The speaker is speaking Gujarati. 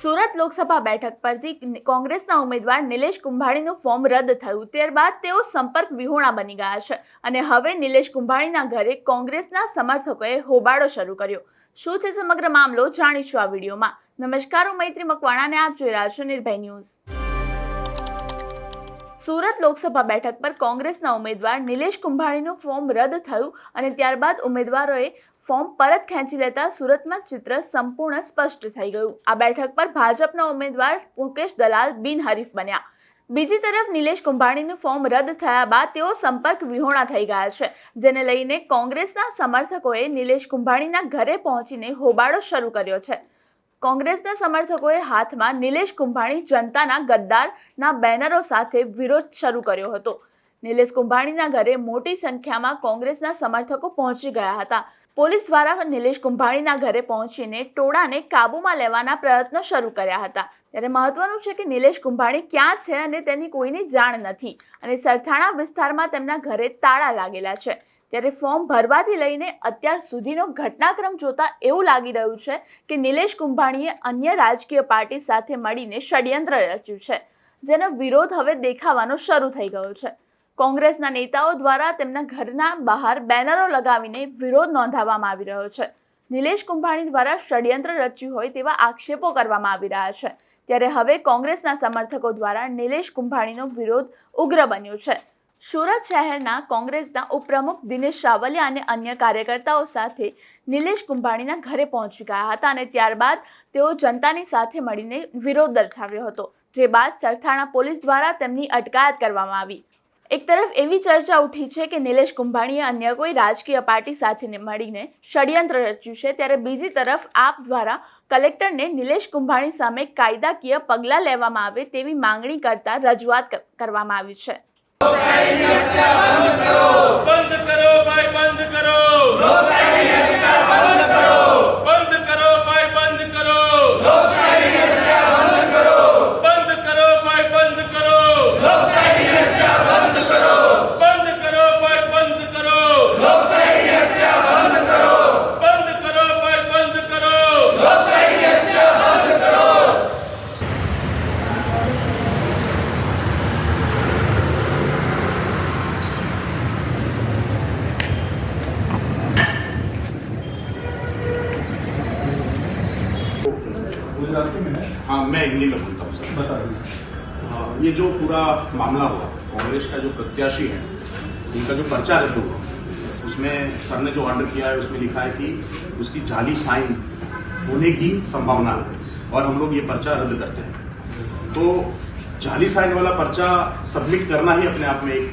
સુરત લોકસભા બેઠક પરથી કોંગ્રેસના ઉમેદવાર નિલેશ કુંભાણીનું ફોર્મ રદ થયું. ત્યારબાદ તેઓ સંપર્ક વિહોણા બની ગયા છે અને હવે નિલેશ કુંભાણીના ઘરે કોંગ્રેસના સમર્થકોએ હોબાળો શરૂ કર્યો. શું છે સમગ્ર મામલો જાણીશું આ વિડીયોમાં. નમસ્કાર, હું મૈત્રી મકવાણાને આપ જોઈ રહ્યા છો નિર્ભય ન્યૂઝ. સુરત લોકસભા બેઠક પર કોંગ્રેસના ઉમેદવાર નિલેશ કુંભાણીનું ફોર્મ રદ થયું અને ત્યારબાદ ઉમેદવારોએ ફોર્મ પરત ખેંચી લેતા સુરતમાં ચિત્ર સંપૂર્ણ સ્પષ્ટ થઈ ગયું. આ બેઠક પર ભાજપના ઉમેદવાર મુકેશ દલાલ બિનહરીફ બન્યા. બીજી તરફ નિલેશ કુંભાણીનું ફોર્મ રદ થયા બાદ તેઓ સંપર્ક વિહોણા થઈ ગયા છે, જેને લઈને કોંગ્રેસના સમર્થકોએ નિલેશ કુંભાણીના ઘરે પહોંચીને હોબાળો શરૂ કર્યો છે. કોંગ્રેસના સમર્થકોએ હાથમાં નિલેશ કુંભાણી જનતાના ગદ્દારના બેનરો સાથે વિરોધ શરૂ કર્યો હતો. નિલેશ કુંભાણીના ઘરે મોટી સંખ્યામાં કોંગ્રેસના સમર્થકો પહોંચી ગયા હતા. પોલીસ દ્વારા નિલેશ કુંભાણીના ઘરે પહોંચીને ટોળાને કાબૂમાં લેવાના પ્રયત્નો શરૂ કર્યા હતા. ત્યારે મહત્વનું છે કે નિલેશ કુંભાણી ક્યાં છે અને તેની કોઈની જાણ નથી અને સરથાણા વિસ્તારમાં તેમના ઘરે તાળા લાગેલા છે. ત્યારે ફોર્મ ભરવાથી લઈને અત્યાર સુધીનો ઘટનાક્રમ જોતા એવું લાગી રહ્યું છે કે નિલેશ કુંભાણીએ અન્ય રાજકીય પાર્ટી સાથે મળીને ષડયંત્ર રચ્યું છે, જેનો વિરોધ હવે દેખાવાનો શરૂ થઈ ગયો છે. કોંગ્રેસના નેતાઓ દ્વારા તેમના ઘરના બહાર બેનરો લગાવીને વિરોધ નોંધાવવામાં આવી રહ્યો છે. નિલેશ કુંભાણી દ્વારા ષડયંત્ર રચ્યું હોય તેવા આક્ષેપો કરવામાં આવી રહ્યા છે. ત્યારે હવે કોંગ્રેસના સમર્થકો દ્વારા નિલેશ કુંભાણીનો વિરોધ ઉગ્ર બન્યો છે. સુરત શહેરના કોંગ્રેસના ઉપપ્રમુખ દિનેશ સાવલિયા અને અન્ય કાર્યકર્તાઓ સાથે નિલેશ કુંભાણીના ઘરે પહોંચી ગયા હતા અને ત્યારબાદ તેઓ જનતાની સાથે મળીને વિરોધ દર્શાવ્યો હતો, જે બાદ સરથાણા પોલીસ દ્વારા તેમની અટકાયત કરવામાં આવી. એક તરફ એવી ચર્ચા ઉઠી છે કે નિલેશ કુંભાણીએ અન્ય કોઈ રાજકીય પાર્ટી સાથે મળીને ષડયંત્ર રચ્યું છે, ત્યારે બીજી તરફ આપ દ્વારા કલેક્ટરને નિલેશ કુંભાણી સામે કાયદાકીય પગલાં લેવામાં આવે તેવી માંગણી કરતા રજૂઆત કરવામાં આવી છે. બંધ કરો. हाँ? मैं हिंदी में बोलता हूँ सर। हाँ, ये जो पूरा मामला हुआ कांग्रेस का जो प्रत्याशी है उनका जो पर्चा रद्द हुआ उसमें सर ने जो ऑर्डर किया है उसमें लिखा है कि उसकी जाली साइन होने की संभावना है और हम लोग ये पर्चा रद्द करते हैं। तो जाली साइन वाला पर्चा सबमिट करना ही अपने आप में एक